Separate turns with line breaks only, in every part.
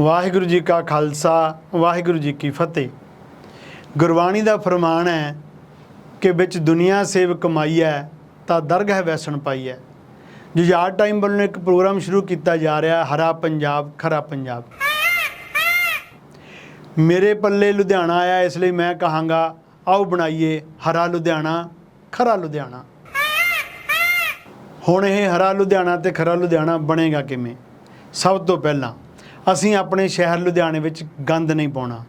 ਵਾਹਿਗੁਰੂ ਜੀ ਕਾ ਖਾਲਸਾ, ਵਾਹਿਗੁਰੂ ਜੀ ਕੀ ਫਤਿਹ। ਗੁਰਬਾਣੀ ਦਾ ਫਰਮਾਨ ਹੈ ਕਿ ਵਿੱਚ ਦੁਨੀਆ ਸੇਵ ਕਮਾਈ ਹੈ, ਤਾਂ ਦਰਗਹ ਵੈਸਣ ਪਾਈ ਹੈ। ਜੁਝਾਰ ਟਾਈਮ ਵੱਲੋਂ ਇੱਕ ਪ੍ਰੋਗਰਾਮ ਸ਼ੁਰੂ ਕੀਤਾ ਜਾ ਰਿਹਾ, ਹਰਾ ਪੰਜਾਬ, ਖਰਾ ਪੰਜਾਬ। ਮੇਰੇ ਪੱਲੇ ਲੁਧਿਆਣਾ ਆਇਆ, ਇਸ ਲਈ ਮੈਂ ਕਹਾਂਗਾ, ਆਓ ਬਣਾਈਏ ਹਰਾ ਲੁਧਿਆਣਾ, ਖਰਾ ਲੁਧਿਆਣਾ। ਹੁਣ ਇਹ ਹਰਾ ਲੁਧਿਆਣਾ ਤੇ ਖਰਾ ਲੁਧਿਆਣਾ ਬਣੇਗਾ ਕਿਵੇਂ? ਸਭ ਤੋਂ ਪਹਿਲਾਂ ਅਸੀਂ ਆਪਣੇ ਸ਼ਹਿਰ ਲੁਧਿਆਣੇ ਵਿੱਚ ਗੰਦ ਨਹੀਂ ਪਾਉਣਾ।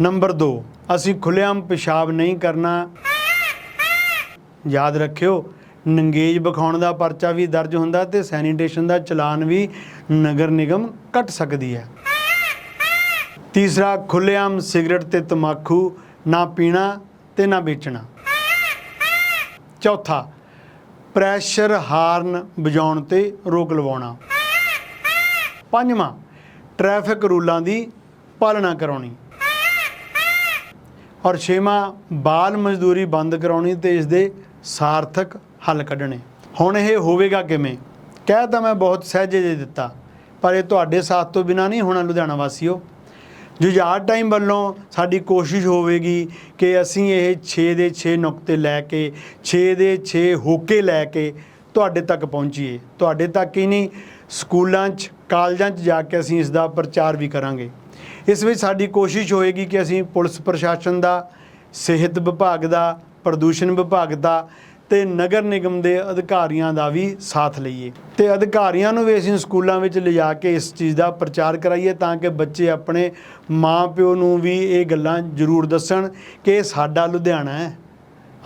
ਨੰਬਰ 2 ਅਸੀਂ ਖੁੱਲ੍ਹੇਆਮ ਪਿਸ਼ਾਬ ਨਹੀਂ ਕਰਨਾ। ਯਾਦ ਰੱਖਿਓ, ਨੰਗੇਜ ਵਿਖਾਉਣ ਦਾ ਪਰਚਾ ਵੀ ਦਰਜ ਹੁੰਦਾ ਤੇ ਸੈਨੀਟੇਸ਼ਨ ਦਾ ਚਲਾਨ ਵੀ ਨਗਰ ਨਿਗਮ ਕੱਟ ਸਕਦੀ ਹੈ। ਤੀਸਰਾ, ਖੁੱਲ੍ਹੇਆਮ ਸਿਗਰਟ ਤੇ ਤਮਾਕੂ ਨਾ ਪੀਣਾ ਤੇ ਨਾ ਵੇਚਣਾ। ਚੌਥਾ, ਪ੍ਰੈਸ਼ਰ ਹਾਰਨ ਵਜਾਉਣ ਤੇ ਰੋਕ ਲਵਾਉਣਾ। ਪੰਜਵਾਂ ਟ੍ਰੈਫਿਕ ਰੂਲਾਂ ਦੀ ਪਾਲਣਾ ਕਰਾਉਣੀ। ਔਰ ਛੇਵਾਂ, ਬਾਲ ਮਜ਼ਦੂਰੀ ਬੰਦ ਕਰਾਉਣੀ ਤੇ ਇਸ ਦੇ ਸਾਰਥਕ ਹੱਲ ਕੱਢਣੇ। ਹੁਣ ਇਹ ਹੋਵੇਗਾ ਕਿਵੇਂ? ਕਹਿ ਤਾਂ ਮੈਂ ਬਹੁਤ ਸਹਿਜੇ ਦੇ ਦਿੱਤਾ, ਪਰ ਇਹ ਤੁਹਾਡੇ ਸਾਥ ਤੋਂ ਬਿਨਾ ਨਹੀਂ ਹੋਣਾ ਲੁਧਿਆਣਾ ਵਾਸੀਓ। ਜੁਝਾਰ ਟਾਈਮ ਵੱਲੋਂ ਸਾਡੀ ਕੋਸ਼ਿਸ਼ ਹੋਵੇਗੀ ਕਿ ਅਸੀਂ ਇਹ 6 ਦੇ 6 ਨੁਕਤੇ ਲੈ ਕੇ 6 ਦੇ 6 ਹੋਕੇ ਲੈ ਕੇ ਤੁਹਾਡੇ ਤੱਕ ਪਹੁੰਚੀਏ। ਤੁਹਾਡੇ ਤੱਕ ਹੀ ਨਹੀਂ, ਸਕੂਲਾਂ 'ਚ ਕਾਲਜਾਂ 'ਚ ਜਾ ਕੇ ਅਸੀਂ ਇਸ ਦਾ ਪ੍ਰਚਾਰ ਵੀ ਕਰਾਂਗੇ। ਇਸ ਵਿੱਚ ਸਾਡੀ ਕੋਸ਼ਿਸ਼ ਹੋਏਗੀ ਕਿ ਅਸੀਂ ਪੁਲਿਸ ਪ੍ਰਸ਼ਾਸਨ ਦਾ, ਸਿਹਤ ਵਿਭਾਗ ਦਾ, ਪ੍ਰਦੂਸ਼ਣ ਵਿਭਾਗ ਦਾ ਤੇ ਨਗਰ ਨਿਗਮ ਦੇ ਅਧਿਕਾਰੀਆਂ ਦਾ ਵੀ ਸਾਥ ਲਈਏ। ਤੇ ਅਧਿਕਾਰੀਆਂ ਨੂੰ ਵੀ ਅਸੀਂ ਸਕੂਲਾਂ ਵਿੱਚ ਲਿਜਾ ਕੇ ਇਸ ਚੀਜ਼ ਦਾ ਪ੍ਰਚਾਰ ਕਰਾਈਏ ਤਾਂ ਕਿ ਬੱਚੇ ਆਪਣੇ ਮਾਪਿਓ ਨੂੰ ਵੀ ਇਹ ਗੱਲਾਂ ਜ਼ਰੂਰ ਦੱਸਣ ਕਿ ਇਹ ਸਾਡਾ ਲੁਧਿਆਣਾ ਹੈ।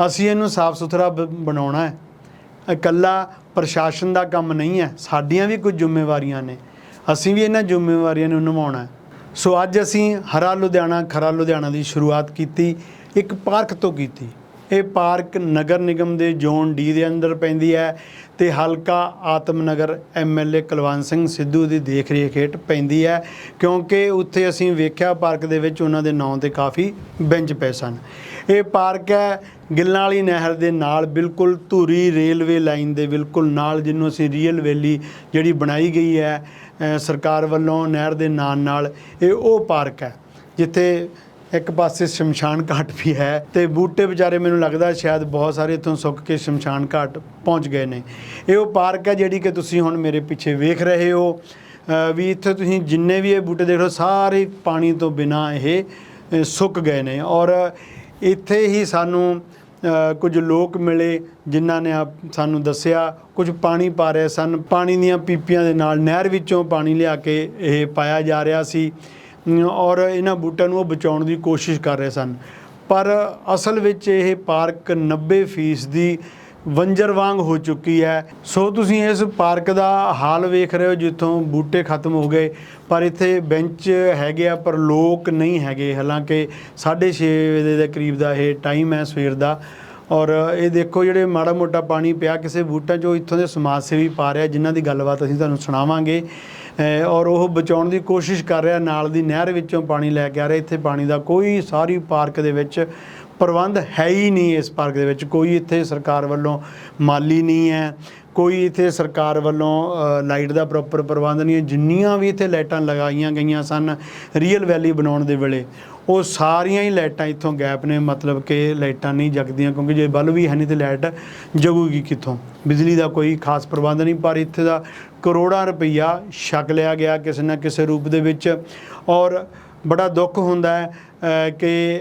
ਅਸੀਂ ਇਹਨੂੰ ਸਾਫ਼ ਸੁਥਰਾ ਬ- ਬਣਾਉਣਾ ਹੈ। ਇਕੱਲਾ ਪ੍ਰਸ਼ਾਸਨ ਦਾ ਕੰਮ ਨਹੀਂ ਹੈ, ਸਾਡੀਆਂ ਵੀ ਕੁਝ ਜ਼ਿੰਮੇਵਾਰੀਆਂ ਨੇ। ਅਸੀਂ ਵੀ ਇਹਨਾਂ ਜ਼ਿੰਮੇਵਾਰੀਆਂ ਨੂੰ ਨਿਭਾਉਣਾ ਹੈ। ਸੋ ਅੱਜ ਅਸੀਂ ਹਰਾ ਲੁਧਿਆਣਾ, ਖਰਾ ਲੁਧਿਆਣਾ ਦੀ ਸ਼ੁਰੂਆਤ ਕੀਤੀ, ਇੱਕ ਪਾਰਕ ਤੋਂ ਕੀਤੀ। ਇਹ ਪਾਰਕ ਨਗਰ ਨਿਗਮ ਦੇ ਜ਼ੋਨ ਡੀ ਦੇ ਅੰਦਰ ਪੈਂਦੀ ਹੈ ਤੇ ਹਲਕਾ ਆਤਮ ਨਗਰ ਐਮਐਲਏ ਕੁਲਵੰਤ ਸਿੰਘ ਸਿੱਧੂ ਦੀ ਦੇਖ ਰੇਖ ਹੇਠ ਪੈਂਦੀ ਹੈ, ਕਿਉਂਕਿ ਉੱਥੇ ਅਸੀਂ ਵੇਖਿਆ ਪਾਰਕ ਦੇ ਵਿੱਚ ਉਹਨਾਂ ਦੇ ਨਾਂ ਤੇ ਕਾਫੀ ਬੈਂਚ ਪਏ ਸਨ। ਇਹ ਪਾਰਕ ਹੈ ਗਿੱਲਾਂ ਵਾਲੀ ਨਹਿਰ ਦੇ ਨਾਲ, ਬਿਲਕੁਲ ਧੂਰੀ ਰੇਲਵੇ ਲਾਈਨ ਦੇ ਬਿਲਕੁਲ ਨਾਲ ਜਿਹਨੂੰ ਅਸੀਂ ਰੀਅਲ ਵੈਲੀ ਜਿਹੜੀ ਬਣਾਈ ਗਈ ਹੈ ਸਰਕਾਰ ਵੱਲੋਂ ਨਹਿਰ ਦੇ ਨਾਲ ਨਾਲ ਇਹ ਉਹ ਪਾਰਕ ਹੈ, ਜਿੱਥੇ ਇੱਕ ਪਾਸੇ ਸ਼ਮਸ਼ਾਨ ਘਾਟ ਵੀ ਹੈ ਤੇ ਬੂਟੇ ਵਿਚਾਰੇ ਮੈਨੂੰ ਲੱਗਦਾ ਸ਼ਾਇਦ ਬਹੁਤ ਸਾਰੇ ਇਥੋਂ ਸੁੱਕ ਕੇ ਸ਼ਮਸ਼ਾਨ ਘਾਟ ਪਹੁੰਚ ਗਏ ਨੇ। ਇਹ ਉਹ ਪਾਰਕ ਹੈ ਜਿਹੜੀ ਕਿ ਤੁਸੀਂ ਹੁਣ ਮੇਰੇ ਪਿੱਛੇ ਵੇਖ ਰਹੇ ਹੋ। ਵੀ ਇੱਥੇ ਤੁਸੀਂ ਜਿੰਨੇ ਵੀ ਇਹ ਬੂਟੇ ਦੇਖ ਰਹੇ ਸਾਰੇ ਪਾਣੀ ਤੋਂ ਬਿਨਾ ਇਹ ਸੁੱਕ ਗਏ ਨੇ ਔਰ ਇੱਥੇ ਹੀ ਸਾਨੂੰ ਕੁਝ ਲੋਕ ਮਿਲੇ ਜਿਨ੍ਹਾਂ ਨੇ ਆਪ ਸਾਨੂੰ ਦੱਸਿਆ, ਕੁਝ ਪਾਣੀ ਪਾ ਰਹੇ ਸਨ। ਪਾਣੀ ਦੀਆਂ ਪੀਪੀਆਂ ਦੇ ਨਾਲ ਨਹਿਰ ਵਿੱਚੋਂ ਪਾਣੀ ਲਿਆ ਕੇ ਇਹ ਪਾਇਆ ਜਾ ਰਿਹਾ ਸੀ। ਔਰ ਇਹਨਾਂ ਬੂਟਿਆਂ ਨੂੰ ਉਹ ਬਚਾਉਣ ਦੀ ਕੋਸ਼ਿਸ਼ ਕਰ ਰਹੇ ਸਨ। ਪਰ ਅਸਲ ਵਿੱਚ ਇਹ ਪਾਰਕ 90% ਦੀ ਵੰਜਰ ਵਾਂਗ ਹੋ ਚੁੱਕੀ ਹੈ। ਸੋ ਤੁਸੀਂ ਇਸ ਪਾਰਕ ਦਾ ਹਾਲ ਵੇਖ ਰਹੇ ਹੋ ਜਿੱਥੋਂ ਬੂਟੇ ਖਤਮ ਹੋ ਗਏ। ਪਰ ਇੱਥੇ ਬੈਂਚ ਹੈਗੇ ਆ, ਪਰ ਲੋਕ ਨਹੀਂ ਹੈਗੇ। ਹਾਲਾਂਕਿ 6:30 ਵਜੇ ਦੇ ਕਰੀਬ ਦਾ ਇਹ ਟਾਈਮ ਹੈ ਸਵੇਰ ਦਾ। ਔਰ ਇਹ ਦੇਖੋ ਜਿਹੜੇ ਮਾੜਾ ਮੋਟਾ ਪਾਣੀ ਪਿਆ ਕਿਸੇ ਬੂਟਾਂ 'ਚੋਂ, ਇੱਥੋਂ ਦੇ ਸਮਾਜ ਸੇਵੀ ਪਾ ਰਿਹਾ, ਜਿਨ੍ਹਾਂ ਦੀ ਗੱਲਬਾਤ ਅਸੀਂ ਤੁਹਾਨੂੰ ਸੁਣਾਵਾਂਗੇ। ਔਰ ਉਹ ਬਚਾਉਣ ਦੀ ਕੋਸ਼ਿਸ਼ ਕਰ ਰਿਹਾ, ਨਾਲ ਦੀ ਨਹਿਰ ਵਿੱਚੋਂ ਪਾਣੀ ਲੈ ਕੇ ਆ ਰਿਹਾ। ਇੱਥੇ ਪਾਣੀ ਦਾ ਕੋਈ, ਸਾਰੀ ਪਾਰਕ ਦੇ ਵਿੱਚ ਪ੍ਰਬੰਧ ਹੈ ਹੀ ਨਹੀਂ ਇਸ ਪਾਰਕ ਦੇ ਵਿੱਚ। ਕੋਈ ਇੱਥੇ ਸਰਕਾਰ ਵੱਲੋਂ ਮਾਲੀ ਨਹੀਂ ਹੈ, ਕੋਈ ਇੱਥੇ ਸਰਕਾਰ ਵੱਲੋਂ ਲਾਈਟ ਦਾ ਪ੍ਰੋਪਰ ਪ੍ਰਬੰਧ ਨਹੀਂ ਹੈ। ਜਿੰਨੀਆਂ ਵੀ ਇੱਥੇ ਲਾਈਟਾਂ ਲਗਾਈਆਂ ਗਈਆਂ ਸਨ ਰੀਅਲ ਵੈਲੀ ਬਣਾਉਣ ਦੇ ਵੇਲੇ, ਉਹ ਸਾਰੀਆਂ ਹੀ ਲਾਈਟਾਂ ਇੱਥੋਂ ਗੈਪ ਨੇ। ਮਤਲਬ ਕਿ ਲਾਈਟਾਂ ਨਹੀਂ ਜਗਦੀਆਂ, ਕਿਉਂਕਿ ਜੇ ਬਲਬ ਵੀ ਹੈ ਨਹੀਂ ਤੇ ਲਾਈਟ ਜਗੂਗੀ ਕਿੱਥੋਂ? ਬਿਜਲੀ ਦਾ ਕੋਈ ਖਾਸ ਪ੍ਰਬੰਧ ਨਹੀਂ, ਪਰ ਇੱਥੇ ਦਾ ਕਰੋੜਾਂ ਰੁਪਈਆ ਛਕ ਲਿਆ ਗਿਆ ਕਿਸੇ ਨਾ ਕਿਸੇ ਰੂਪ ਦੇ ਵਿੱਚ। ਔਰ ਬੜਾ ਦੁੱਖ ਹੁੰਦਾ ਹੈ ਕਿ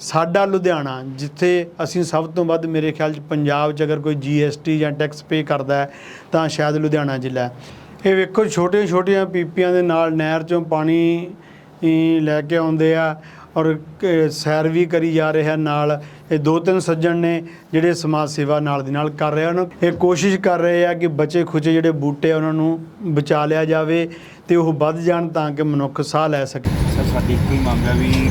ਸਾਡਾ ਲੁਧਿਆਣਾ, ਜਿੱਥੇ ਅਸੀਂ ਸਭ ਤੋਂ ਵੱਧ ਮੇਰੇ ਖਿਆਲ 'ਚ ਪੰਜਾਬ 'ਚ ਅਗਰ ਕੋਈ ਜੀਐਸਟੀ ਜਾਂ ਟੈਕਸ ਪੇ ਕਰਦਾ ਤਾਂ ਸ਼ਾਇਦ ਲੁਧਿਆਣਾ ਜ਼ਿਲ੍ਹਾ ਇਹ ਵੇਖੋ ਛੋਟੀਆਂ ਛੋਟੀਆਂ ਪੀਪੀਆਂ ਦੇ ਨਾਲ ਨਹਿਰ 'ਚੋਂ ਪਾਣੀ ਲੈ ਕੇ ਆਉਂਦੇ ਆ ਔਰ ਸੈਰ ਵੀ ਕਰੀ ਜਾ ਰਿਹਾ ਨਾਲ। ਇਹ ਦੋ ਤਿੰਨ ਸੱਜਣ ਨੇ ਜਿਹੜੇ ਸਮਾਜ ਸੇਵਾ ਨਾਲ ਦੀ ਨਾਲ ਕਰ ਰਹੇ ਹਨ ਇਹ ਕੋਸ਼ਿਸ਼ ਕਰ ਰਹੇ ਆ ਕਿ ਬਚੇ ਖੁਚੇ ਜਿਹੜੇ ਬੂਟੇ ਆ, ਉਹਨਾਂ ਨੂੰ ਬਚਾ ਲਿਆ ਜਾਵੇ ਤੇ ਉਹ ਵੱਧ ਜਾਣ ਤਾਂ ਕਿ ਮਨੁੱਖ ਸਾਹ ਲੈ ਸਕੇ।
ਸਰ, ਸਾਡੀ ਇੱਕੋ ਹੀ ਮੰਗ ਹੈ ਵੀ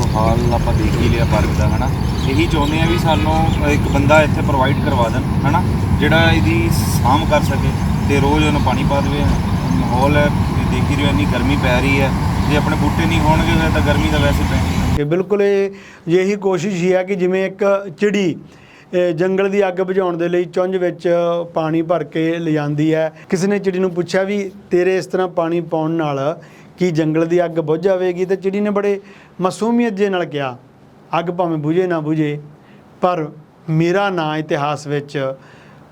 ਦੇਖੋ, ਹਾਲ ਆਪਾਂ ਦੇਖ ਹੀ ਲਿਆ ਪਾਰਕ ਦਾ, ਹਨਾ? ਇਹੀ ਚਾਹੁੰਦੇ ਆ ਵੀ ਸਾਨੂੰ ਇੱਕ ਬੰਦਾ ਇੱਥੇ ਪ੍ਰੋਵਾਈਡ ਕਰਵਾ ਦੇਣ, ਹਨਾ? ਜਿਹੜਾ ਇਹਦੀ ਸਾਂਭ ਕਰ ਸਕੇ ਤੇ ਰੋਜ਼ ਉਹਨੂੰ ਪਾਣੀ ਪਾ ਦੇਵੇ। ਮਾਹੌਲ ਹੈ ਦੇਖ ਹੀ ਰਹੇ ਇੰਨੀ ਗਰਮੀ ਪੈ ਰਹੀ ਹੈ। ਜੇ ਆਪਣੇ ਬੂਟੇ ਨਹੀਂ ਹੋਣਗੇ, ਫਿਰ ਤਾਂ ਗਰਮੀ ਤਾਂ ਵੈਸੇ ਪੈਣੀ ਹੈ।
ਬਿਲਕੁਲ ਇਹ ਇਹੀ ਕੋਸ਼ਿਸ਼ ਹੀ ਹੈ ਕਿ ਜਿਵੇਂ ਇੱਕ ਚਿੜੀ ਜੰਗਲ ਦੀ ਅੱਗ ਬੁਝਾਉਣ ਦੇ ਲਈ ਚੁੰਝ ਵਿੱਚ ਪਾਣੀ ਭਰ ਕੇ ਲਿਜਾਂਦੀ ਹੈ। ਕਿਸੇ ਨੇ ਚਿੜੀ ਨੂੰ ਪੁੱਛਿਆ ਵੀ ਤੇਰੇ ਇਸ ਤਰ੍ਹਾਂ ਪਾਣੀ ਪਾਉਣ ਨਾਲ ਕੀ ਜੰਗਲ ਦੀ ਅੱਗ ਬੁਝ ਜਾਵੇਗੀ ਤੇ ਚਿੜੀ ਨੇ ਬੜੇ ਮਾਸੂਮੀਅਤ ਜੇ ਨਾਲ ਕਿਹਾ, ਅੱਗ ਭਾਵੇਂ ਬੁਝੇ ਨਾ ਬੁਝੇ, ਪਰ ਮੇਰਾ ਨਾਂ ਇਤਿਹਾਸ ਵਿੱਚ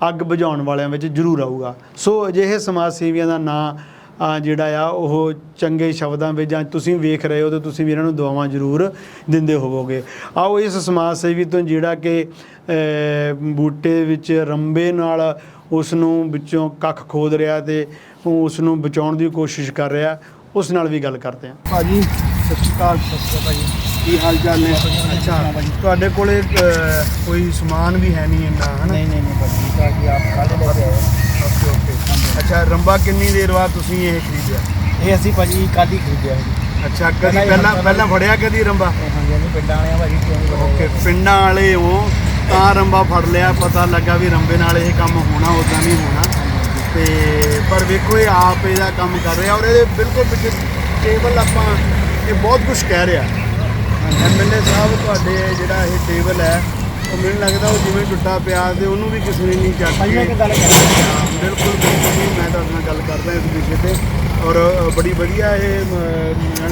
ਅੱਗ ਬੁਝਾਉਣ ਵਾਲਿਆਂ ਵਿੱਚ ਜ਼ਰੂਰ ਆਊਗਾ। ਸੋ ਅਜਿਹੇ ਸਮਾਜ ਸੇਵੀਆਂ ਦਾ ਨਾਂ ਜਿਹੜਾ ਆ, ਉਹ ਚੰਗੇ ਸ਼ਬਦਾਂ ਵਿੱਚ ਜਾਂ ਤੁਸੀਂ ਵੇਖ ਰਹੇ ਹੋ ਤੇ ਤੁਸੀਂ ਵੀ ਇਹਨਾਂ ਨੂੰ ਦੁਆਵਾਂ ਜ਼ਰੂਰ ਦਿੰਦੇ ਹੋਵੋਗੇ। ਆਓ ਇਸ ਸਮਾਜ ਸੇਵੀ ਤੋਂ ਜਿਹੜਾ ਕਿ ਬੂਟੇ ਵਿੱਚ ਰੰਬੇ ਨਾਲ ਉਸ ਨੂੰ ਵਿੱਚੋਂ ਕੱਖ ਖੋਦ ਰਿਹਾ ਤੇ ਉਹ ਉਸ ਨੂੰ ਬਚਾਉਣ ਦੀ ਕੋਸ਼ਿਸ਼ ਕਰ ਰਿਹਾ ਉਸ ਨਾਲ ਵੀ ਗੱਲ ਕਰਦੇ ਹਾਂ।
ਭਾਜੀ ਸਤਿ ਸ਼੍ਰੀ ਅਕਾਲ ਸਤਿ ਸ਼੍ਰੀ ਅਕਾਲ ਭਾਜੀ। ਕੀ ਹਾਲ ਚਾਲ ਨੇ?
ਅੱਛਾ। ਤੁਹਾਡੇ ਕੋਲੇ ਅਹ, ਕੋਈ ਸਮਾਨ ਵੀ ਹੈ ਨਹੀਂ ਇੰਨਾ ਹਨਾ?
ਨਹੀਂ ਨਹੀਂ ਨਹੀਂ ਭਾਜੀ ਤਾਂ ਕਿ ਆਪ ਕੱਲ ਲੈ ਕੇ ਆਏ
ਓਕੇ ਓਕੇ। ਅੱਛਾ ਰੰਬਾ ਕਿੰਨੀ ਦੇਰ ਬਾਅਦ ਤੁਸੀਂ ਇਹ ਖਰੀਦਿਆ?
ਇਹ ਅਸੀਂ ਭਾਜੀ ਕੱਲ ਹੀ ਖਰੀਦਿਆ ਸੀ।
ਅੱਛਾ ਕਦੀ
ਪਹਿਲਾਂ ਹੀ
ਪਹਿਲਾਂ ਫੜਿਆ ਕਦੀ ਰੰਬਾ?
ਇਹ ਹਾਂਜੀ ਹਾਂਜੀ ਪਿੰਡਾਂ ਵਾਲਿਆਂ ਭਾਜੀ ਕਿਉਂ ਨਹੀਂ
ਓਕੇ ਪਿੰਡਾਂ ਵਾਲੇ ਉਹ ਤਾਂ ਰੰਬਾ ਫੜ ਲਿਆ ਪਤਾ ਲੱਗਾ ਵੀ ਰੰਬੇ ਨਾਲ ਇਹ ਕੰਮ ਹੋਣਾ ਉਦਾਂ ਨਹੀਂ ਹੋਣਾ। ਤੇ ਪਰ ਵੇਖੋ ਇਹ ਆਪ ਇਹਦਾ ਕੰਮ ਕਰ ਰਿਹਾ ਔਰ ਇਹਦੇ ਬਿਲਕੁਲ ਪਿੱਛੇ ਟੇਬਲ ਆਪਾਂ ਇਹ ਬਹੁਤ ਕੁਝ ਕਹਿ ਰਿਹਾ। ਐਮਐਲਏ ਸਾਹਿਬ ਤੁਹਾਡੇ ਜਿਹੜਾ ਇਹ ਟੇਬਲ ਹੈ ਉਹ ਮੈਨੂੰ ਲੱਗਦਾ ਉਹ ਜਿਵੇਂ ਟੁੱਟਾ ਪਿਆ ਤੇ ਉਹਨੂੰ ਵੀ ਕਿਸੇ ਨੇ ਨਹੀਂ ਚੱਕ ਕੇ ਬਿਲਕੁਲ ਬਿਲਕੁਲ ਮੈਂ ਤੁਹਾਡੇ ਨਾਲ ਗੱਲ ਕਰਦਾ ਇਸ ਵਿਸ਼ੇ ਤੇ। ਔਰ ਬੜੀ ਵਧੀਆ ਇਹ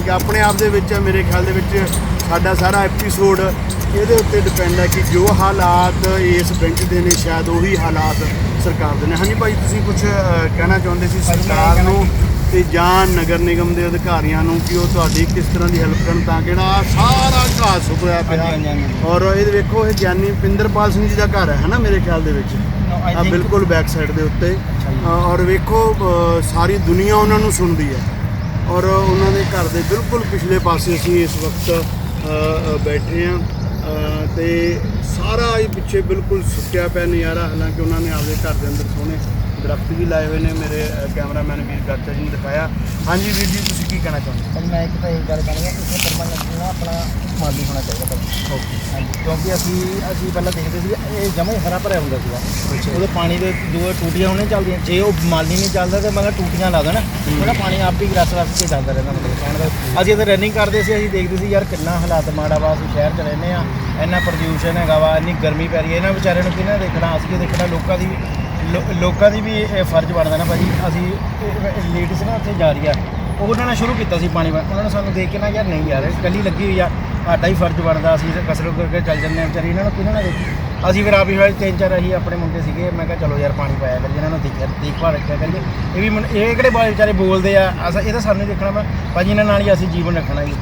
ਕਿ ਆਪਣੇ ਆਪ ਦੇ ਵਿੱਚ ਮੇਰੇ ਖਿਆਲ ਦੇ ਵਿੱਚ ਸਾਡਾ ਸਾਰਾ ਐਪੀਸੋਡ ਇਹਦੇ ਉੱਤੇ ਡਿਪੈਂਡ ਹੈ ਕਿ ਜੋ ਹਾਲਾਤ ਇਸ ਬੈਂਚ ਦੇ ਨੇ ਸ਼ਾਇਦ ਉਹੀ ਹਾਲਾਤ ਸਰਕਾਰ ਦੇ ਨੇ। ਹਾਂਜੀ ਭਾਈ ਤੁਸੀਂ ਕੁਝ ਕਹਿਣਾ ਚਾਹੁੰਦੇ ਸੀ ਸਰਕਾਰ ਨੂੰ ਤੇ ਜਾਂ ਨਗਰ ਨਿਗਮ ਦੇ ਅਧਿਕਾਰੀਆਂ ਨੂੰ ਕਿ ਉਹ ਤੁਹਾਡੀ ਕਿਸ ਤਰ੍ਹਾਂ ਦੀ ਹੈਲਪ ਕਰਨ ਤਾਂ ਕਿ ਜਿਹੜਾ ਆਹ ਸਾਰਾ ਘਾਹ ਸੁੱਕਿਆ ਪਿਆ। ਔਰ ਇਹ ਵੇਖੋ ਇਹ ਗਿਆਨੀ ਪਿੰਦਰਪਾਲ ਸਿੰਘ ਜੀ ਦਾ ਘਰ ਹੈ ਨਾ ਮੇਰੇ ਖਿਆਲ ਦੇ ਵਿੱਚ? ਆ ਬਿਲਕੁਲ ਬੈਕ ਸਾਈਡ ਦੇ ਉੱਤੇ। ਔਰ ਵੇਖੋ ਸਾਰੀ ਦੁਨੀਆ ਉਹਨਾਂ ਨੂੰ ਸੁਣਦੀ ਹੈ। ਔਰ ਉਹਨਾਂ ਦੇ ਘਰ ਦੇ ਬਿਲਕੁਲ ਪਿਛਲੇ ਪਾਸੇ ਅਸੀਂ ਇਸ ਵਕਤ ਬੈਠੇ ਹਾਂ। ਤੇ ਸਾਰਾ ਹੀ ਪਿੱਛੇ ਬਿਲਕੁਲ ਸੁੱਕਿਆ ਪਿਆ ਨਜ਼ਾਰਾ, ਹਾਲਾਂਕਿ ਉਹਨਾਂ ਨੇ ਆਪਦੇ ਘਰ ਦੇ ਅੰਦਰ ਸੋਹਣੇ ਦਰਖਤ ਵੀ ਲਾਏ ਹੋਏ ਨੇ ਮੇਰੇ ਕੈਮਰਾਮੈਨ ਵੀਰ ਗੱਟਾ ਜੀ ਨੇ ਦਿਖਾਇਆ। ਹਾਂਜੀ ਵੀਰ ਜੀ ਤੁਸੀਂ ਕੀ ਕਹਿਣਾ ਚਾਹੁੰਦੇ
ਭਾਜੀ ਮੈਂ ਇੱਕ ਤਾਂ ਇਹ ਗੱਲ ਕਰਾਂਗਾ ਕਿ ਇੱਥੇ ਪਰਮਾਨੈਂਟ ਨਾ ਆਪਣਾ ਮਾਲੀ ਹੋਣਾ ਚਾਹੀਦਾ ਭਾਜੀ।
ਓਕੇ
ਹਾਂਜੀ ਕਿਉਂਕਿ ਅਸੀਂ ਅਸੀਂ ਪਹਿਲਾਂ ਦੇਖਦੇ ਸੀ ਇਹ ਜਮਾ ਹੀ ਹਰਾ ਭਰਿਆ ਹੁੰਦਾ ਸੀਗਾ। ਉਹਦੇ ਪਾਣੀ ਦੇ ਦੋ ਟੂਟੀਆਂ ਉਹਨੇ ਚੱਲਦੀਆਂ ਜੇ ਉਹ ਮਾਲੀ ਨਹੀਂ ਚੱਲਦਾ ਤੇ ਮਤਲਬ ਟੂਟੀਆਂ ਲਾ ਦੇਣ। ਉਹਦਾ ਪਾਣੀ ਆਪ ਹੀ ਰਸ ਰਸ ਕੇ ਚੱਲਦਾ ਰਹਿੰਦਾ ਮਤਲਬ ਕਹਿਣ ਦਾ। ਅਸੀਂ ਇੱਥੇ ਰਨਿੰਗ ਕਰਦੇ ਸੀ ਅਸੀਂ ਦੇਖਦੇ ਸੀ ਯਾਰ ਕਿੰਨਾ ਹਾਲਾਤ ਮਾੜਾ ਵਾ ਅਸੀਂ ਸ਼ਹਿਰ 'ਚ ਰਹਿੰਦੇ ਆ ਇੰਨਾ ਪ੍ਰਦੂਸ਼ਣ ਹੈਗਾ ਵਾ ਇੰਨੀ ਗਰਮੀ ਪੈ ਰਹੀ ਹੈ। ਇਹਨਾਂ ਵਿਚਾਰਿਆਂ ਨੂੰ ਕਿਹਨੇ ਦੇਖਣਾ ਅਸੀਂ ਕੀ ਦੇਖਣਾ ਲੋਕਾਂ ਦੀ ਲੋ- ਲੋਕਾਂ ਦੀ ਵੀ ਇਹ ਫਰਜ਼ ਬਣਦਾ ਨਾ ਭਾਜੀ, ਅਸੀਂ ਲੇਡੀਜ਼ ਨਾ ਉੱਥੇ ਜਾ ਰਹੀ ਆ ਉਹ ਉਹਨਾਂ ਨੇ ਸ਼ੁਰੂ ਕੀਤਾ ਸੀ ਪਾਣੀ ਵਾਲਾ। ਉਹਨਾਂ ਨੇ ਸਾਨੂੰ ਦੇਖ ਕੇ ਨਾ ਯਾਰ, ਨਹੀਂ ਯਾਰ ਕੱਲੀ ਲੱਗੀ ਹੋਈ ਆ, ਸਾਡਾ ਹੀ ਫਰਜ਼ ਬਣਦਾ, ਅਸੀਂ ਤਾਂ ਕਸਰਤ ਕਰਕੇ ਚੱਲ ਜੰਨੇ ਆ ਵਿਚਾਰੀ, ਇਹਨਾਂ ਨੂੰ ਕਿਹਨਾਂ ਨੇ ਦੇਖੀ ਅਸੀਂ ਫਿਰ ਆਪ ਹੀ ਹੋਏ ਤਿੰਨ ਚਾਰ ਅਸੀਂ ਆਪਣੇ ਮੁੰਡੇ ਸੀਗੇ, ਮੈਂ ਕਿਹਾ ਚਲੋ ਯਾਰ ਪਾਣੀ ਪਾਇਆ ਕਰੀਏ, ਇਹਨਾਂ ਨੂੰ ਦੇਖਿਆ ਦੇਖਭਾਲ ਰੱਖਿਆ ਕਰੀਏ। ਇਹ ਵੀ ਮੁੰ- ਇਹ ਕਿਹੜੇ ਬਾਰੇ ਵਿਚਾਰੇ ਬੋਲਦੇ ਆ? ਅਸਾਂ ਇਹ ਤਾਂ ਸਾਨੂੰ ਹੀ ਦੇਖਣਾ ਵਾ। ਭਾਜੀ, ਇਹਨਾਂ ਨਾਲ ਹੀ ਅਸੀਂ ਜੀਵਨ ਰੱਖਣਾ ਜੀ।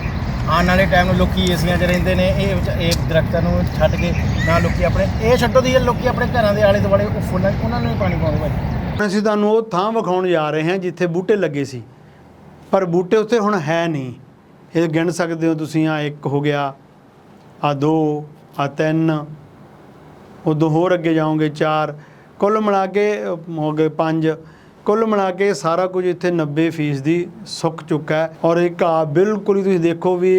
ਆਉਣ ਵਾਲੇ ਟਾਈਮ ਨੂੰ ਲੋਕੀ ਏਸੀਆਂ 'ਚ ਰਹਿੰਦੇ ਨੇ ਇਹ ਵਿਚ- ਇਹ ਦਰਖਤਾਂ ਨੂੰ ਛੱਡ ਕੇ ਨਾ ਲੋਕੀ ਆਪਣੇ ਇਹ ਛੱਡੋ ਦੀ ਲੋਕੀ ਆਪਣੇ ਘਰਾਂ ਦੇ ਆਲੇ ਦੁਆਲੇ ਉਹ ਫੁੱਲਾਂ ਉਹਨਾਂ ਨੂੰ ਹੀ ਪਾਣੀ ਪਾਉਂਦੇ ਭਾਜੀ
ਅਸੀਂ ਤੁਹਾਨੂੰ ਉਹ ਥਾਂ ਵਿਖਾਉਣ ਜਾ ਰਹੇ ਹਾਂ ਜਿੱਥੇ ਬੂਟੇ ਲੱਗੇ ਸੀ। ਪਰ ਬੂਟੇ ਉੱਥੇ ਹੁਣ ਹੈ ਨਹੀਂ। ਇਹ ਗਿਣ ਸਕਦੇ ਹੋ ਤੁਸੀਂ ਆ ਇੱਕ ਹੋ ਗਿਆ ਆ ਦੋ ਆ ਤਿੰਨ ਉਦੋਂ ਹੋਰ ਅੱਗੇ ਜਾਓਗੇ ਚਾਰ ਕੁੱਲ ਮਿਲਾ ਕੇ ਅ, ਹੋ ਗਏ ਪੰਜ। ਕੁੱਲ ਮਿਲਾ ਕੇ ਸਾਰਾ ਕੁਝ ਇੱਥੇ 90% ਦੀ ਸੁੱਕ ਚੁੱਕਾ ਹੈ। ਔਰ ਇਹ ਘਾਹ ਬਿਲਕੁਲ ਹੀ ਤੁਸੀਂ ਦੇਖੋ ਵੀ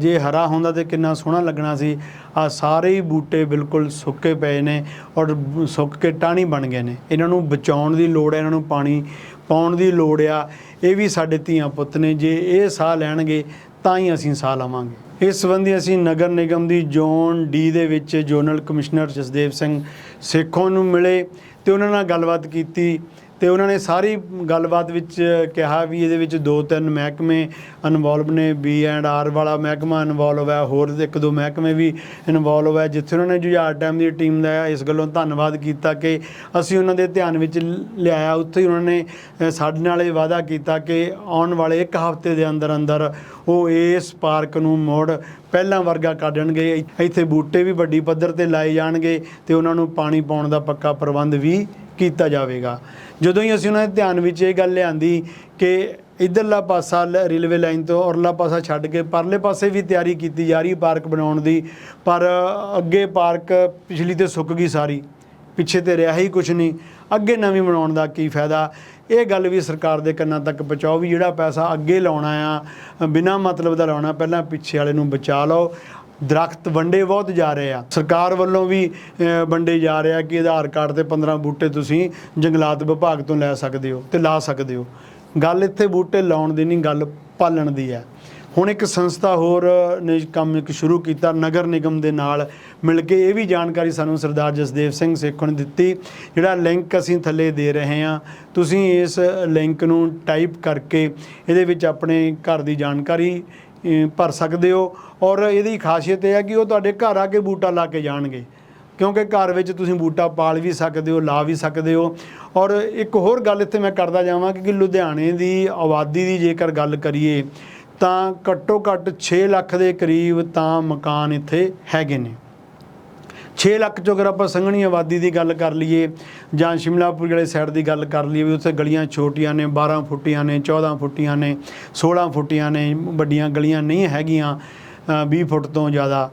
ਜੇ ਹਰਾ ਹੁੰਦਾ ਤੇ ਕਿੰਨਾ ਸੋਹਣਾ ਲੱਗਣਾ ਸੀ। ਆ ਸਾਰੇ ਹੀ ਬੂਟੇ ਬਿਲਕੁਲ ਸੁੱਕੇ ਪਏ ਨੇ ਔਰ ਸੁੱਕ ਕੇ ਟਾਹਣੀ ਬਣ ਗਏ ਨੇ। ਇਹਨਾਂ ਨੂੰ ਬਚਾਉਣ ਦੀ ਲੋੜ ਹੈ, ਇਹਨਾਂ ਨੂੰ ਪਾਣੀ ਪਾਉਣ ਦੀ ਲੋੜ ਆ। ਇਹ ਵੀ ਸਾਡੇ ਧੀਆਂ ਪੁੱਤ ਨੇ, ਜੇ ਇਹ ਸਾਹ ਲੈਣਗੇ ਤਾਂ ਹੀ ਅਸੀਂ ਸਾਹ ਲਵਾਂਗੇ। ਇਸ ਸੰਬੰਧੀ ਅਸੀਂ ਨਗਰ ਨਿਗਮ ਦੀ ਜ਼ੋਨ ਡੀ ਦੇ ਵਿੱਚ ਜ਼ੋਨਲ ਕਮਿਸ਼ਨਰ ਜਸਦੇਵ ਸਿੰਘ ਸੇਖੋਂ ਨੂੰ ਮਿਲੇ ਤੇ ਉਹਨਾਂ ਨਾਲ ਗੱਲਬਾਤ ਕੀਤੀ। ਤੇ ਉਹਨਾਂ ਨੇ ਸਾਰੀ ਗੱਲਬਾਤ ਵਿੱਚ ਕਿਹਾ ਵੀ ਇਹਦੇ ਵਿੱਚ ਦੋ ਤਿੰਨ ਮਹਿਕਮੇ ਇਨਵੋਲਵ ਨੇ ਬੀ ਐਂਡ ਆਰ ਵਾਲਾ ਮਹਿਕਮਾ ਇਨਵੋਲਵ ਹੈ, ਹੋਰ ਇੱਕ ਦੋ ਮਹਿਕਮੇ ਵੀ ਇਨਵੋਲਵ ਹੈ, ਜਿੱਥੇ ਉਹਨਾਂ ਨੇ ਜੁਝਾਰ ਟਾਈਮ ਦੀ ਟੀਮ ਦਾ ਇਸ ਗੱਲੋਂ ਧੰਨਵਾਦ ਕੀਤਾ ਕਿ ਅਸੀਂ ਉਹਨਾਂ ਦੇ ਧਿਆਨ ਵਿੱਚ ਲ- ਲਿਆਇਆ। ਉੱਥੇ ਹੀ ਉਹਨਾਂ ਨੇ ਸਾਡੇ ਨਾਲ ਇਹ ਵਾਅਦਾ ਕੀਤਾ ਕਿ ਆਉਣ ਵਾਲੇ ਇੱਕ ਹਫ਼ਤੇ ਦੇ ਅੰਦਰ ਅੰਦਰ ਉਹ ਇਸ ਪਾਰਕ ਨੂੰ ਮੋੜ ਪਹਿਲਾਂ ਵਰਗਾ ਕੱਢਣਗੇ ਇੱਥੇ ਬੂਟੇ ਵੀ ਵੱਡੀ ਪੱਧਰ ਤੇ ਲਾਏ ਜਾਣਗੇ ਤੇ ਉਹਨਾਂ ਨੂੰ ਪਾਣੀ ਪਾਉਣ ਦਾ ਪੱਕਾ ਪ੍ਰਬੰਧ ਵੀ ਕੀਤਾ ਜਾਵੇਗਾ। ਜਦੋਂ ਹੀ ਅਸੀਂ ਉਹਨਾਂ ਦੇ ਧਿਆਨ ਵਿੱਚ ਇਹ ਗੱਲ ਲਿਆਂਦੀ ਕਿ ਇਧਰਲਾ ਪਾਸਾ ਲ- ਰੇਲਵੇ ਲਾਈਨ ਤੋਂ ਔਰਲਾ ਪਾਸਾ ਛੱਡ ਕੇ ਪਰਲੇ ਪਾਸੇ ਵੀ ਤਿਆਰੀ ਕੀਤੀ ਜਾ ਰਹੀ ਪਾਰਕ ਬਣਾਉਣ ਦੀ, ਪਰ ਅੱਗੇ ਪਾਰਕ ਪਿਛਲੀ ਤੇ ਸੁੱਕ ਗਈ ਸਾਰੀ। ਪਿੱਛੇ ਤੇ ਰਿਹਾ ਹੀ ਕੁਝ ਨਹੀਂ। ਅੱਗੇ ਨਵੀਂ ਬਣਾਉਣ ਦਾ ਕੀ ਫਾਇਦਾ? ਇਹ ਗੱਲ ਵੀ ਸਰਕਾਰ ਦੇ ਕੰਨਾਂ ਤੱਕ ਪਹੁੰਚਾਓ ਵੀ ਜਿਹੜਾ ਪੈਸਾ ਅੱਗੇ ਲਾਉਣਾ ਆ, ਬਿਨਾਂ ਮਤਲਬ ਦਾ ਲਾਉਣਾ, ਪਹਿਲਾਂ ਪਿੱਛੇ ਵਾਲੇ ਨੂੰ ਬਚਾ ਲਓ। ਦਰਖਤ ਵੰਡੇ ਬਹੁਤ ਜਾ ਰਹੇ ਆ। ਸਰਕਾਰ ਵੱਲੋਂ ਵੀ ਵੰਡੇ ਜਾ ਰਿਹਾ ਕਿ ਆਧਾਰ ਕਾਰਡ ਤੇ 15 ਬੂਟੇ ਤੁਸੀਂ ਜੰਗਲਾਤ ਵਿਭਾਗ ਤੋਂ ਲੈ ਸਕਦੇ ਹੋ ਤੇ ਲਾ ਸਕਦੇ ਹੋ। ਗੱਲ ਇੱਥੇ ਬੂਟੇ ਲਾਉਣ ਦੀ ਨਹੀਂ, ਗੱਲ ਪਾਲਣ ਦੀ ਹੈ। ਹੁਣ ਇੱਕ ਸੰਸਥਾ ਹੋਰ ਨੇ ਕੰਮ ਇੱਕ ਸ਼ੁਰੂ ਕੀਤਾ, ਨਗਰ ਨਿਗਮ ਦੇ ਨਾਲ ਮਿਲ ਕੇ ਇਹ ਵੀ ਜਾਣਕਾਰੀ ਸਾਨੂੰ ਸਰਦਾਰ ਜਸਦੇਵ ਸਿੰਘ ਸੇਖੋਂ ਨੇ ਦਿੱਤੀ। ਜਿਹੜਾ ਲਿੰਕ ਅਸੀਂ ਥੱਲੇ ਦੇ ਰਹੇ ਹਾਂ, ਤੁਸੀਂ ਇਸ ਲਿੰਕ ਨੂੰ ਟਾਈਪ ਕਰਕੇ ਇਹਦੇ ਵਿੱਚ ਆਪਣੇ ਘਰ ਦੀ ਜਾਣਕਾਰੀ ਭਰ ਸਕਦੇ ਹੋ। ਔਰ ਇਹਦੀ ਖਾਸੀਅਤ ਇਹ ਹੈ ਕਿ ਉਹ ਤੁਹਾਡੇ ਘਰ ਆ ਕੇ ਬੂਟਾ ਲਾ ਕੇ ਜਾਣਗੇ। ਕਿਉਂਕਿ ਘਰ ਵਿੱਚ ਤੁਸੀਂ ਬੂਟਾ ਪਾਲ ਵੀ ਸਕਦੇ ਹੋ, ਲਾ ਵੀ ਸਕਦੇ ਹੋ। ਔਰ ਇੱਕ ਹੋਰ ਗੱਲ ਇੱਥੇ ਮੈਂ ਕਰਦਾ ਜਾਵਾਂ ਕਿ ਲੁਧਿਆਣੇ ਦੀ ਆਬਾਦੀ ਦੀ ਜੇਕਰ ਗੱਲ ਕਰੀਏ, ਤਾਂ ਘੱਟੋ ਘੱਟ 6 ਲੱਖ ਦੇ ਕਰੀਬ ਤਾਂ ਮਕਾਨ ਇੱਥੇ ਹੈਗੇ ਨੇ। 6 ਲੱਖ ਚੋਂ ਅਗਰ ਆਪਾਂ ਸੰਘਣੀ ਆਬਾਦੀ ਦੀ ਗੱਲ ਕਰ ਲਈਏ ਜਾਂ ਸ਼ਿਮਲਾਪੁਰ ਵਾਲੇ ਸਾਈਡ ਦੀ ਗੱਲ ਕਰ ਲਈਏ ਵੀ ਉੱਥੇ ਗਲੀਆਂ ਛੋਟੀਆਂ ਨੇ 12 ਫੁੱਟੀਆਂ ਨੇ 14 ਫੁੱਟੀਆਂ ਨੇ 16 ਫੁੱਟੀਆਂ ਨੇ ਵੱਡੀਆਂ ਗਲੀਆਂ ਨਹੀਂ ਹੈਗੀਆਂ ਅ, 20 ਫੁੱਟ ਤੋਂ ਜ਼ਿਆਦਾ।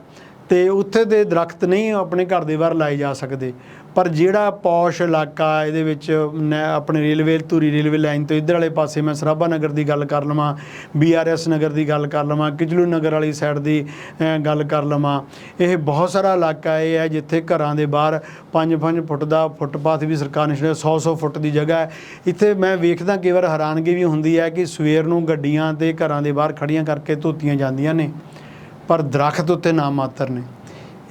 ਤੇ ਉੱਥੇ ਦੇ ਦਰਖਤ ਨਹੀਂ ਆਪਣੇ ਘਰ ਦੇ ਬਾਹਰ ਲਾਏ ਜਾ ਸਕਦੇ। ਪਰ ਜਿਹੜਾ ਪੌਸ਼ ਇਲਾਕਾ ਇਹਦੇ ਵਿੱਚ ਨੈ- ਆਪਣੇ ਰੇਲਵੇ, ਧੂਰੀ ਰੇਲਵੇ ਲਾਈਨ ਤੋਂ ਇੱਧਰ ਵਾਲੇ ਪਾਸੇ ਮੈਂ ਸਰਾਭਾ ਨਗਰ ਦੀ ਗੱਲ ਕਰ ਲਵਾਂ ਬੀਆਰਐਸ ਨਗਰ ਦੀ ਗੱਲ ਕਰ ਲਵਾਂ, ਕਿਜਲੂ ਨਗਰ ਵਾਲੀ ਸਾਈਡ ਦੀ ਗੱਲ ਕਰ ਲਵਾਂ। ਇਹ ਬਹੁਤ ਸਾਰਾ ਇਲਾਕਾ ਇਹ ਹੈ ਜਿੱਥੇ ਘਰਾਂ ਦੇ ਬਾਹਰ 5-5 ਫੁੱਟ ਦਾ ਫੁੱਟਪਾਥ ਵੀ ਸਰਕਾਰ ਨੇ ਛੱਡਿਆ 100-100 ਫੁੱਟ ਦੀ ਜਗ੍ਹਾ ਹੈ। ਇੱਥੇ ਮੈਂ ਵੇਖਦਾ ਕਈ ਵਾਰ ਹੈਰਾਨਗੀ ਵੀ ਹੁੰਦੀ ਹੈ ਕਿ ਸਵੇਰ ਨੂੰ ਗੱਡੀਆਂ ਤੇ ਘਰਾਂ ਦੇ ਬਾਹਰ ਖੜੀਆਂ ਕਰਕੇ ਧੋਤੀਆਂ ਜਾਂਦੀਆਂ ਨੇ, ਪਰ ਦਰਖਤ ਉੱਤੇ ਨਾ ਮਾਤਰ ਨੇ।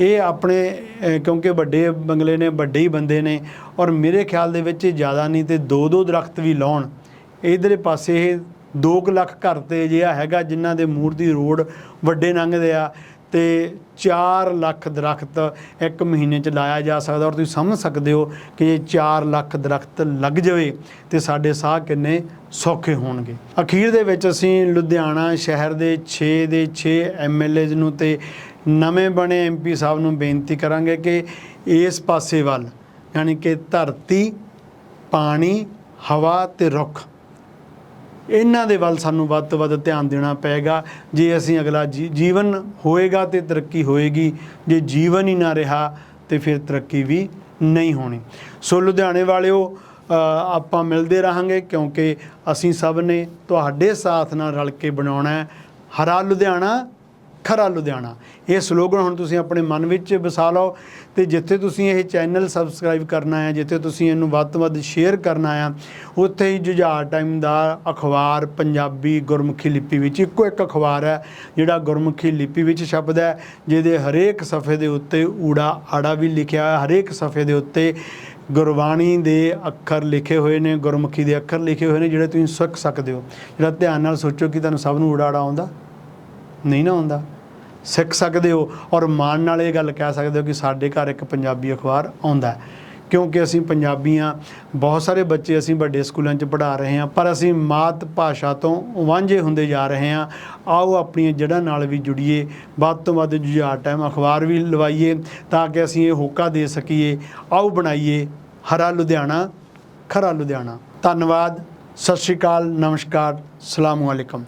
ਇਹ ਆਪਣੇ ਕਿਉਂਕਿ ਵੱਡੇ ਬੰਗਲੇ ਨੇ, ਵੱਡੇ ਹੀ ਬੰਦੇ ਨੇ ਔਰ ਮੇਰੇ ਖਿਆਲ ਦੇ ਵਿੱਚ ਇਹ ਜ਼ਿਆਦਾ ਨਹੀਂ ਤੇ ਦੋ ਦੋ ਦਰਖਤ ਵੀ ਲਾਉਣ। ਇਧਰੇ ਪਾਸੇ ਇਹ 2 ਲੱਖ ਘਰ ਤੇ ਜਿਹਾ ਹੈਗਾ ਜਿਨ੍ਹਾਂ ਦੇ ਮੂਰਤੀ ਰੋਡ ਵੱਡੇ ਲੰਘਦੇ ਆ ਤੇ 4 ਲੱਖ ਦਰਖਤ ਇੱਕ ਮਹੀਨੇ ਚ ਲਾਇਆ ਜਾ ਸਕਦਾ ਔਰ ਤੁਸੀਂ ਸਮਝ ਸਕਦੇ ਹੋ ਕਿ ਜੇ 4 ਲੱਖ ਦਰਖਤ ਲੱਗ ਜਾਵੇ ਤੇ ਸਾਡੇ ਸਾਹ ਕਿੰਨੇ ਸੌਖੇ ਹੋਣਗੇ। ਅਖੀਰ ਦੇ ਵਿੱਚ ਅਸੀਂ ਲੁਧਿਆਣਾ ਸ਼ਹਿਰ ਦੇ 6 ਦੇ 6 ਐਮਐਲਏਜ਼ ਨੂੰ ਤੇ ਨਵੇਂ ਬਣੇ ਐਮਪੀ ਸਾਹਿਬ ਨੂੰ ਬੇਨਤੀ ਕਰਾਂਗੇ ਕਿ ਇਸ ਪਾਸੇ ਵੱਲ, ਯਾਨੀ ਕਿ ਧਰਤੀ, ਪਾਣੀ, ਹਵਾ ਤੇ ਰੁੱਖ, ਇਹਨਾਂ ਦੇ ਵੱਲ ਸਾਨੂੰ ਵੱਧ ਤੋਂ ਵੱਧ ਧਿਆਨ ਦੇਣਾ ਪਏਗਾ। ਜੇ ਅਸੀਂ ਅਗਲਾ ਜੀ- ਜੀਵਨ ਹੋਏਗਾ ਤੇ ਤਰੱਕੀ ਹੋਏਗੀ, ਜੇ ਜੀਵਨ ਹੀ ਨਾ ਰਿਹਾ ਤੇ ਫਿਰ ਤਰੱਕੀ ਵੀ ਨਹੀਂ ਹੋਣੀ। ਸੋ ਲੁਧਿਆਣੇ ਵਾਲਿਓ ਆਪਾਂ ਮਿਲਦੇ ਰਹਾਂਗੇ ਕਿਉਂਕਿ ਅਸੀਂ ਸਭ ਨੇ ਤੁਹਾਡੇ ਸਾਥ ਨਾਲ ਰਲ ਕੇ ਬਣਾਉਣਾ ਹੈ। ਹਰਾ ਲੁਧਿਆਣਾ ਖਰਾ ਲੁਧਿਆਣਾ। ਇਹ ਸਲੋਗਨ ਹੁਣ ਤੁਸੀਂ ਆਪਣੇ ਮਨ ਵਿੱਚ ਵਸਾ ਲਓ ਤੇ ਜਿੱਥੇ ਤੁਸੀਂ ਇਹ ਚੈਨਲ ਸਬਸਕ੍ਰਾਈਬ ਕਰਨਾ ਹੈ, ਜਿੱਥੇ ਤੁਸੀਂ ਇਹਨੂੰ ਵੱਧ ਤੋਂ ਵੱਧ ਸ਼ੇਅਰ ਕਰਨਾ ਹੈ, ਉੱਥੇ ਹੀ ਜੁਝਾਰ ਟਾਈਮ ਦਾ ਅਖਬਾਰ ਪੰਜਾਬੀ ਗੁਰਮੁਖੀ ਲਿਪੀ ਵਿੱਚ ਇੱਕੋ ਇੱਕ ਅਖਬਾਰ ਹੈ, ਜਿਹੜਾ ਗੁਰਮੁਖੀ ਲਿਪੀ ਵਿੱਚ ਛਪਦਾ ਹੈ, ਜਿਹਦੇ ਹਰੇਕ ਸਫ਼ੇ ਦੇ ਉੱਤੇ ਊੜਾ ਆੜਾ ਵੀ ਲਿਖਿਆ ਹੈ ਹਰੇਕ ਸਫ਼ੇ ਦੇ ਉੱਤੇ ਗੁਰਬਾਣੀ ਦੇ ਅੱਖਰ ਲਿਖੇ ਹੋਏ ਨੇ, ਗੁਰਮੁਖੀ ਦੇ ਅੱਖਰ ਲਿਖੇ ਹੋਏ ਨੇ, ਜਿਹੜੇ ਤੁਸੀਂ ਸਿੱਖ ਸਕਦੇ ਹੋ। ਜਿਹੜਾ ਧਿਆਨ ਨਾਲ ਸੋਚੋ ਕਿ ਤੁਹਾਨੂੰ ਸਭ ਨੂੰ ਊੜਾ ਆੜਾ ਆਉਂਦਾ। ਨਹੀਂ ਨਾ ਆਉਂਦਾ ਸਿੱਖ ਸਕਦੇ ਹੋ ਔਰ ਮਾਣ ਨਾਲ ਇਹ ਗੱਲ ਕਹਿ ਸਕਦੇ ਹੋ ਕਿ ਸਾਡੇ ਘਰ ਇੱਕ ਪੰਜਾਬੀ ਅਖਬਾਰ ਆਉਂਦਾ ਕਿਉਂਕਿ ਅਸੀਂ ਪੰਜਾਬੀਆਂ, ਬਹੁਤ ਸਾਰੇ ਬੱਚੇ ਅਸੀਂ ਵੱਡੇ ਸਕੂਲਾਂ 'ਚ ਪੜ੍ਹਾ ਰਹੇ ਹਾਂ, ਪਰ ਅਸੀਂ ਮਾਤ ਭਾਸ਼ਾ ਤੋਂ ਵਾਂਝੇ ਹੁੰਦੇ ਜਾ ਰਹੇ ਹਾਂ। ਆਓ ਆਪਣੀਆਂ ਜੜ੍ਹਾਂ ਨਾਲ ਵੀ ਜੁੜੀਏ, ਵੱਧ ਤੋਂ ਵੱਧ ਜੁਝਾਰ ਟਾਈਮ ਅਖਬਾਰ ਵੀ ਲਵਾਈਏ ਤਾਂ ਕਿ ਅਸੀਂ ਇਹ ਹੋਕਾ ਦੇ ਸਕੀਏ। ਆਓ ਬਣਾਈਏ ਹਰਾ ਲੁਧਿਆਣਾ, ਖਰਾ ਲੁਧਿਆਣਾ। ਧੰਨਵਾਦ, ਸਤਿ ਸ਼੍ਰੀ ਅਕਾਲ, ਨਮਸਕਾਰ ਸਲਾਮੁ ਅਲੈਕਮ